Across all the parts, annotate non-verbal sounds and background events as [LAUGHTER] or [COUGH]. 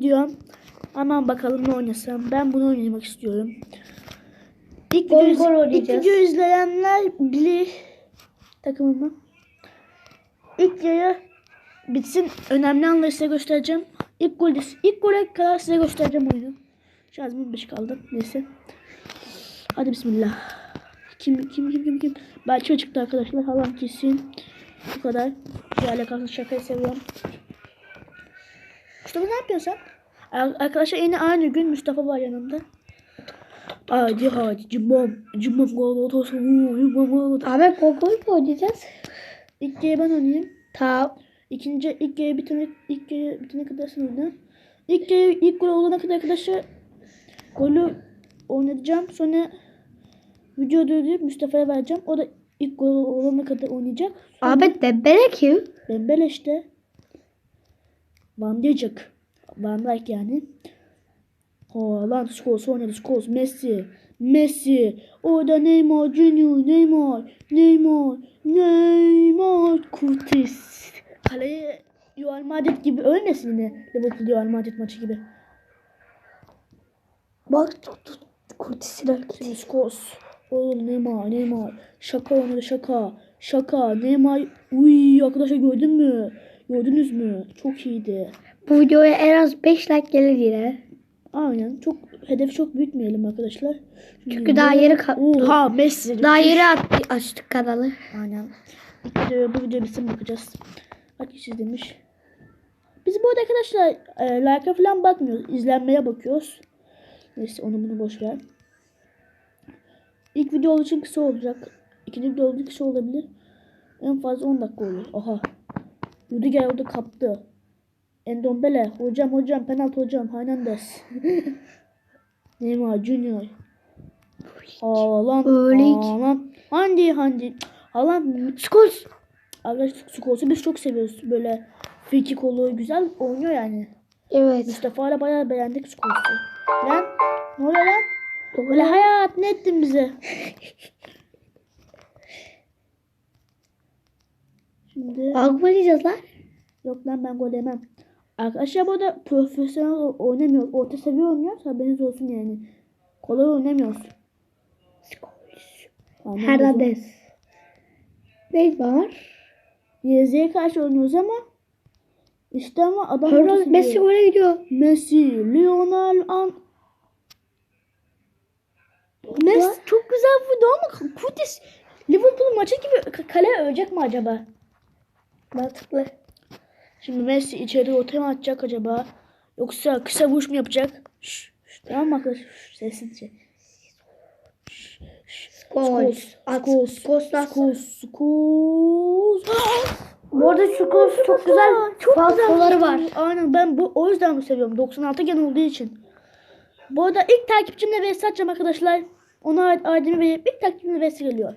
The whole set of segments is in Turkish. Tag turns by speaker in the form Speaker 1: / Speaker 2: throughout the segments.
Speaker 1: diyorum. Aman bakalım ne oynasam. Ben bunu oynamak istiyorum. İlk
Speaker 2: Gol
Speaker 1: video,
Speaker 2: gol
Speaker 1: ilk video izleyenler bilir takımımı. İlk yarı bitsin. Önemli anları size göstereceğim. İlk gol ilk gole kadar size göstereceğim oyunu. Şarjım 15 kaldı. Neyse. Hadi bismillah. Kim kim kim kim kim? Belki çıktı arkadaşlar. Halam kesin. Bu kadar. Şöyle kalsın şakayı seviyorum. Mustafa ne yapıyorsun sen? Ar- Arkadaşlar yine aynı gün Mustafa var yanımda. Hadi hadi cimom. Cimom gol olsun. Cimom gol olsun.
Speaker 2: Gol gol mu oynayacağız?
Speaker 1: İlk kere ben oynayayım.
Speaker 2: Tamam.
Speaker 1: İkinci ilk kere bitene ilk kere bitene kadar sen oyna. İlk kere ilk gol olana kadar arkadaşlar golü oynatacağım. Sonra video durdurup Mustafa'ya vereceğim. O da ilk gol olana kadar oynayacak. Sonra
Speaker 2: Ahmet Dembele kim?
Speaker 1: Dembele işte. Van Dijk. Van Dijk yani. Haaland, Scholes oynadı. Scholes, Messi. Messi. Orada Neymar Junior. Neymar. Neymar. Neymar. Curtis. Kaleye Real Madrid gibi ölmesin yine. Liverpool Real Madrid maçı gibi.
Speaker 2: Bak tut tut. Hareketi.
Speaker 1: Şimdi Scholes. Oğlum Neymar. Neymar. Şaka oynadı şaka. Şaka. Neymar. Uy arkadaşlar gördün mü? Gördünüz mü? Çok iyiydi.
Speaker 2: Bu videoya en az 5 like gelir yine.
Speaker 1: Aynen. Çok hedefi çok büyütmeyelim arkadaşlar.
Speaker 2: Çünkü daha yeni ka-
Speaker 1: Oha Messi.
Speaker 2: Daha yeni at- açtık kanalı.
Speaker 1: Aynen. İlk video bu video bitsin bakacağız. Kaç kişi izlemiş. Biz bu arada arkadaşlar e, like'a falan bakmıyoruz. İzlenmeye bakıyoruz. Neyse onu bunu boş ver. İlk video olduğu için kısa olacak. İkinci video olduğu için kısa olabilir. En fazla 10 dakika olur. Aha. Rüdiger orada kaptı. Endombele. Hocam hocam penaltı hocam. Hernandez. [LAUGHS] Neymar Junior. Haaland.
Speaker 2: Öyle.
Speaker 1: Haaland. Handi Handi. Haaland.
Speaker 2: Scholes.
Speaker 1: Arkadaşlar Skols'u biz çok seviyoruz. Böyle free kolu güzel oynuyor yani.
Speaker 2: Evet.
Speaker 1: Mustafa ile bayağı beğendik Skols'u. Lan ne oluyor lan? Böyle hayat ne ettin bize? [LAUGHS] Şimdi
Speaker 2: Agma diyeceğiz lan.
Speaker 1: yok lan ben gol yemem. Arkadaşlar bu arada profesyonel oynamıyoruz. Orta seviye oynuyoruz. Haberiniz olsun yani. Kolay oynamıyoruz. Bizim-
Speaker 2: Hernandez. Neymar.
Speaker 1: YZ'ye karşı oynuyoruz ama işte ama adam seviye.
Speaker 2: Messi gole gidiyor.
Speaker 1: Messi, Lionel An Messi çok güzel vurdu ama Kutis Liverpool maçı gibi kale ölecek mi acaba?
Speaker 2: Mantıklı.
Speaker 1: Şimdi Messi içeri ortaya mı atacak acaba? Yoksa kısa vuruş mu yapacak? Şş, şş, tamam mı arkadaşlar? Sessizce.
Speaker 2: Scholes nasıl?
Speaker 1: Scholes. Scholes.
Speaker 2: Bu arada Scholes çok güzel
Speaker 1: Çok güzel.
Speaker 2: kolları var.
Speaker 1: Aynen ben bu o yüzden bu seviyorum. 96 gen olduğu için. Bu arada ilk takipçimle vs atacağım arkadaşlar. Ona adımı verip ilk takipçimle vs geliyor.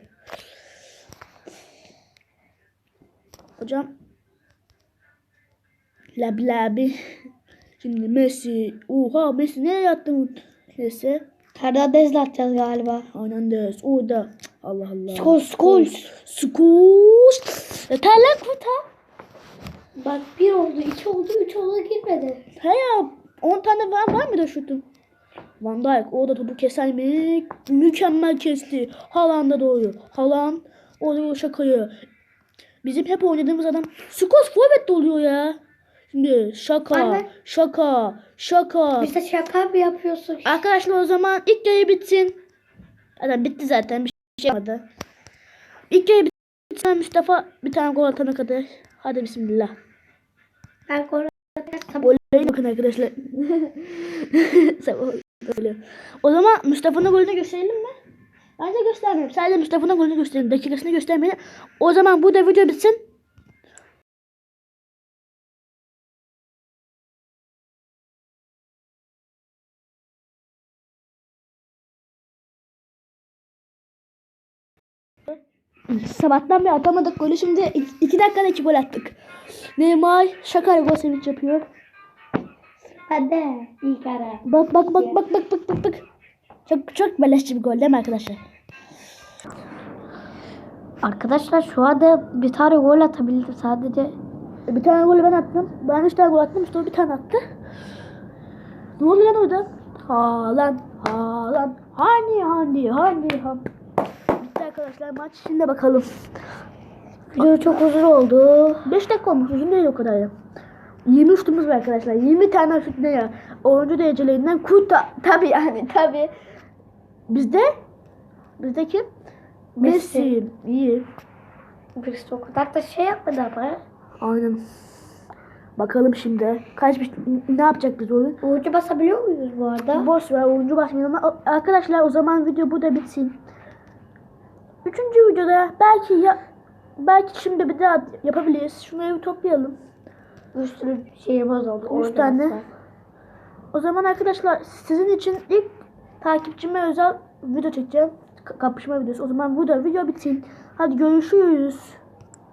Speaker 1: Hocam. Labi labi. [LAUGHS] Şimdi Messi. Oha Messi nereye yattın? Neyse.
Speaker 2: Hernandez'le atacağız galiba.
Speaker 1: Hernandez. Orada. Allah Allah.
Speaker 2: Scholes, Scholes.
Speaker 1: Scholes. Yeter lan.
Speaker 2: Bak bir oldu, iki oldu, üç oldu girmedi.
Speaker 1: He ya 10 tane var, var mı da şutun? Van Dijk orada topu keser mi? Mükemmel kesti. Haaland'a doğru. Haaland o şakayı. Bizim hep oynadığımız adam Skos forvet de oluyor ya. Şimdi şaka,
Speaker 2: Aynen.
Speaker 1: şaka, şaka.
Speaker 2: Bize şaka mı yapıyorsun?
Speaker 1: Arkadaşlar o zaman ilk yarı bitsin. Zaten bitti zaten bir şey olmadı. İlk yarı bitsin Mustafa bir tane gol atana kadar. Hadi bismillah.
Speaker 2: Ben gol atarsam
Speaker 1: Golleri bakın arkadaşlar. [LAUGHS] O zaman Mustafa'nın golünü gösterelim mi? Bence göstermeyelim. Sadece Mustafa'nın golünü gösterelim. Dakikasını göstermeyelim. O zaman burada video bitsin. Sabahtan beri atamadık golü. Şimdi 2 dakikada 2 gol attık. Neymar şaka gol sevinç yapıyor.
Speaker 2: hadi ilk ara.
Speaker 1: Bak bak bak bak bak bak bak bak. Çok çok beleşçi bir gol değil mi arkadaşlar?
Speaker 2: Arkadaşlar şu anda bir tane gol atabildi sadece.
Speaker 1: Bir tane golü ben attım. Ben üç tane gol attım. İşte o bir tane attı. Ne oluyor lan orada? Haaland, Haaland. Hani hani hani han. Bitti arkadaşlar maç şimdi bakalım.
Speaker 2: Video çok uzun oldu.
Speaker 1: 5 dakika olmuş uzun değil o kadar ya. 20 şutumuz var arkadaşlar. 20 tane şut ne ya? 10. derecelerinden kurta. Tabi yani tabi. Bizde? Bizde kim?
Speaker 2: Messi.
Speaker 1: İyi.
Speaker 2: Birisi o kadar da şey yapmadı ama.
Speaker 1: Aynen. Bakalım şimdi. Kaç ne yapacak biz oyun?
Speaker 2: Ucu basabiliyor muyuz bu arada?
Speaker 1: Boş ver oyuncu basmayalım arkadaşlar o zaman video burada bitsin. Üçüncü videoda belki ya belki şimdi bir daha yapabiliriz. Şunları bir toplayalım.
Speaker 2: Bir sürü şeyimiz oldu.
Speaker 1: Üç tane. O zaman arkadaşlar sizin için ilk takipçime özel video çekeceğim. Ka- kapışma videosu. O zaman burada video bitsin. Hadi görüşürüz.